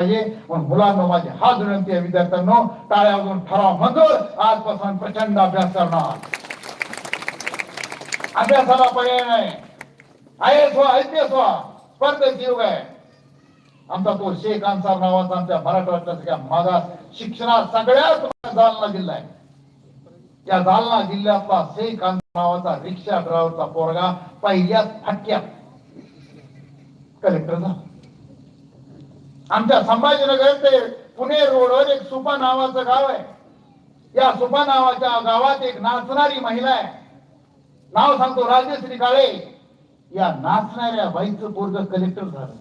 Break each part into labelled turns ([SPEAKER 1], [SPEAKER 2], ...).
[SPEAKER 1] पाहिजे पण मुलांना माझी हात विनंती आहे विद्यार्थ्यांनो टाळ्या वाजून ठराव मंजूर. आजपासून प्रचंड अभ्यास करणार. अभ्यासाला पर्याय नाही. आय एस व्हा आय पी एस व्हा स्पर्धेचा युग आहे आमचा तो शेख अन्सार नावाचा आमच्या मराठवाड्यातल्या मागास शिक्षणात सगळ्यात जालना जिल्हा आहे. त्या जालना जिल्ह्यातला शेख अन्सार नावाचा रिक्षा ड्रायव्हरचा पोरगा पहिल्याच फटक्यात. कलेक्टर झाला. आमच्या संभाजीनगर ते पुणे रोडवर एक सुपा नावाचं गाव आहे. या सुपा नावाच्या गावात एक नाचणारी महिला आहे. नाव सांगतो राजश्री काळे. या नाचणाऱ्या बाईचं पोरग कलेक्टर झालं.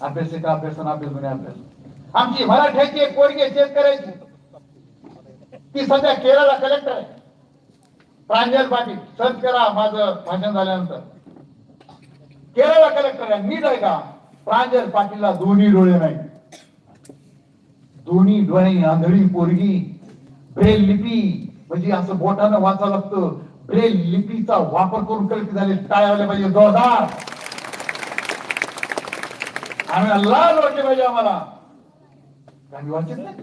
[SPEAKER 1] अभ्यास एका अभ्यास अभ्यास. म्हणे अभ्यास आमची मराठ्याची एक पोरगी आहे शेतकऱ्याची. ती सध्या केरळला कलेक्टर आहे. प्रांजल पाटील सर करा माझं भाषण झाल्यानंतर. केरळला कलेक्टर आहे. मी आहे का? प्रांजल पाटीलला दोन्ही डोळे नाही. दोन्ही डोळे आंधळी पोरगी ब्रेल लिपी म्हणजे असं बोटानं वाचा लागतं. ब्रेल लिपीचा वापर करून कलेक्टर झाले टाळावले पाहिजे. जोरदार. आम्ही लाल वाटले पाहिजे आम्हाला. गांधी वाचित नाही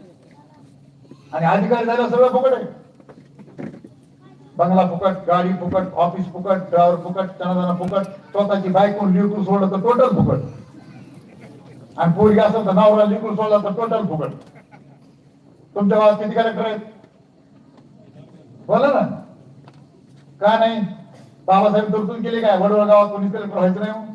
[SPEAKER 1] आणि अधिकारी झालं सगळं फुकट आहे. बंगला फुकट गाडी फुकट ऑफिस फुकट ड्रायव्हर फुकट चणादाना फुकट स्वतःची बायको लिकून सोडलं तर टोटल फुकट. आणि पोरगी असेल तर नावरा लिंकून सोडला तर टोटल फुकट तुमच्या गावात किती कलेक्टर आहेत? बोला ना. का नाही? बाबासाहेब तरतूद केली काय? वडवळ गावात कोणी कलेक्टर व्हायचं नाही हो.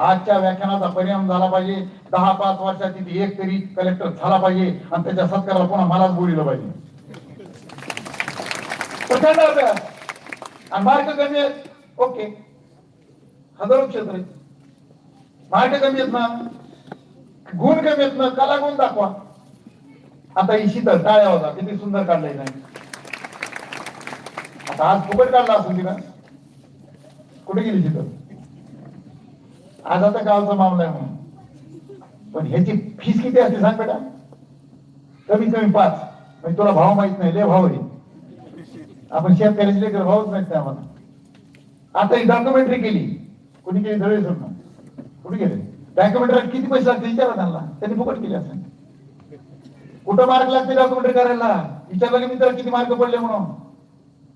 [SPEAKER 1] आजच्या व्याख्यानाचा परिणाम झाला पाहिजे. दहा पाच वर्षात तिथे एक तरी कलेक्टर झाला पाहिजे आणि त्याच्या सत्काराला पुन्हा मलाच बोलिलं पाहिजे. प्रचंड आणि मार्क कमी आहेत ओके. हजारो क्षेत्र आहेत कमी आहेत ना गुण कमी आहेत ना कला गुण दाखवा. आता ही शीतल टाळ्या होता किती सुंदर काढलाय नाही आता आज फुकट काढला असेल तिला कुठे गेली शीतल? आज आता गावचा मामला आहे म्हणून. पण ह्याची फीस किती असते सांग बेटा? कमी कमी पाच. म्हणजे तुला भाव माहीत नाही लय भाव आहे. आपण शेतकऱ्याचे लेकर भावच माहीत नाही आम्हाला. आता ही डॉक्युमेंटरी केली. कोणी केली? धळे सर कुठे गेले? डॉक्युमेंटरी किती पैसे लागतील विचारा त्यांना. त्यांनी फुकट केली असं कुठं मार्क लागते डॉक्युमेंटरी करायला? विचारलं की मित्र किती मार्क पडले म्हणून?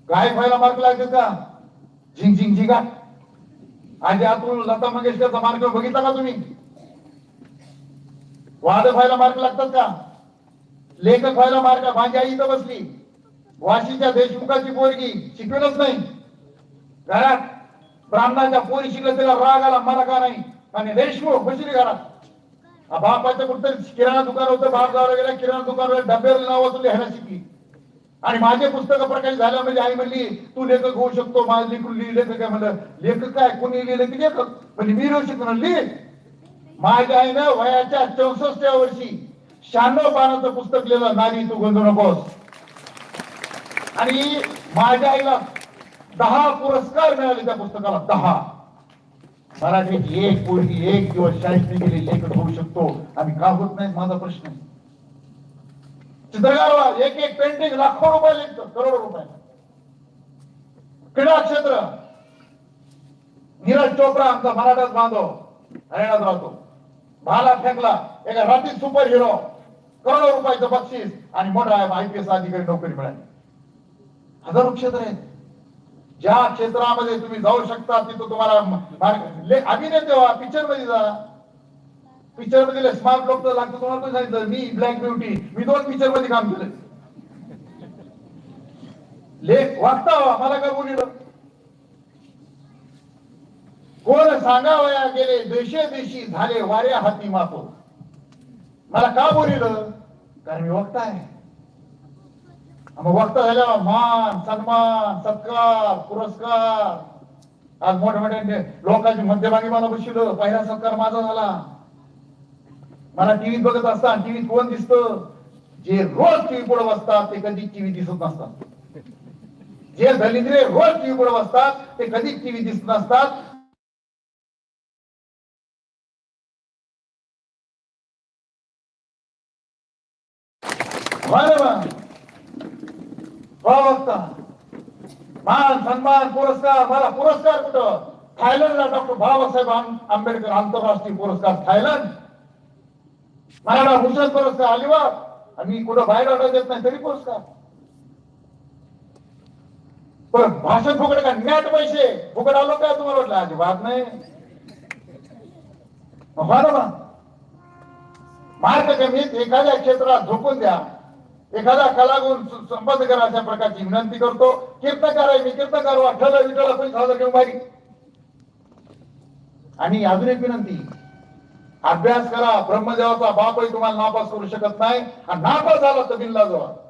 [SPEAKER 1] गायक व्हायला मार्क लागते का झिंग झिंग झिंगा आधी आतून लता मंगेशकरचा मार्क बघितला का तुम्ही? वादक व्हायला मार्क लागतात का? लेखक व्हायला मार्क माझी आई इथं बसली. वाशीच्या देशमुखाची पोरगी शिकवेलच नाही. घरात ब्राह्मणाच्या पोरी शिकलं तिला राग आला मला का नाही? आणि देशमुख बसली घरात. आ बापाचं कुठं किराणा दुकान होतं बाप गावाला गेला किराणा दुकान डब्यावर नाव वाचून लिहायला शिकली. आणि माझे पुस्तक प्रकाशित झाल्या म्हणजे आई म्हणली तू लेखक होऊ शकतो माझं लिखून लिहि लेखक काय म्हणलं. लेखक काय? कोणी लिहिलं की लेखक? म्हणजे मी लिहू शकतो लिहि. माझ्या आईनं वयाच्या चौसष्टव्या वर्षी शहाण्णव पानाचं पुस्तक लिहिलं नारी तू गोंधळ नकोस. आणि माझ्या आईला दहा पुरस्कार मिळाले त्या पुस्तकाला दहा. मराठीत एक पोरगी एक दिवस शाळेत गेली लेखक होऊ शकतो. आम्ही का होत नाही माझा प्रश्न आहे. चित्रकार एक एक पेंटिंग लाखो रुपये लिखतो करोडो रुपये. क्रीडा क्षेत्र. नीरज चोप्रा आमचा मराठाच बांधव हरियाणात राहतो. भाला फेकला एका रात्रीत सुपर हिरो करोडो रुपयाचं बक्षीस आणि मोठा आय पी एस अधिकारी नोकरी मिळाली. हजारो क्षेत्र आहेत. ज्या क्षेत्रामध्ये तुम्ही जाऊ शकता तिथं तुम्हाला अभिनेते व्हा पिक्चरमध्ये जा. पिक्चरमध्ये स्मार्ट लोक तर लागतं तुम्हाला पण सांगितलं मी ब्लॅक ब्युटी मी दोन पिक्चरमध्ये काम केलं लेख वागता व्हा मला काय बोलिलं कोण सांगावया गेले देशे देशी झाले वाऱ्या हाती मातो मला का बोलिलं कारण मी वक्ता आहे. मग वक्ता झाल्या. मान सन्मान सत्कार पुरस्कार. आज मोठ्या मोठ्या लोकांची मध्यभागी मला बसलो पहिला सत्कार माझा झाला. मला टीव्हीत बघत असतात टीव्हीत कोण दिसत? जे रोज टीव्ही पुढे बसतात ते कधी टीव्ही दिसत नसतात. जे दलिद्रे रोज टीव्ही पुढे बसतात ते कधीच टीव्ही दिसत नसतात. बरोबर बघता मान सन्मान पुरस्कार मला पुरस्कार कुठं? थायलंडला डॉक्टर बाबासाहेब आंबेडकर आंतरराष्ट्रीय पुरस्कार थायलंड. मराठा भूषण पुरस्कार अलिबाग. आणि कुठं बाहेर ऑर्डर देत नाही तरी पुरस्कार. पण भाषण फुकट का? नॅट पैसे. फुकट आलो काय तुम्हाला वाटलं? अजिबात नाही. मार्ग कमीत एखाद्या क्षेत्रात झोपून द्या. एखादा कलागुण सु- संपन्न करा अशा प्रकारची विनंती करतो. कीर्तकार आहे मी कीर्तकार वाटलं विठ्ठल पैसा हजार घेऊन बारी आणि अजून एक विनंती. अभ्यास करा. ब्रह्मदेवाचा बापही तुम्हाला नापास करू शकत नाही. आणि नापास झाला तर बिल्ला जवळ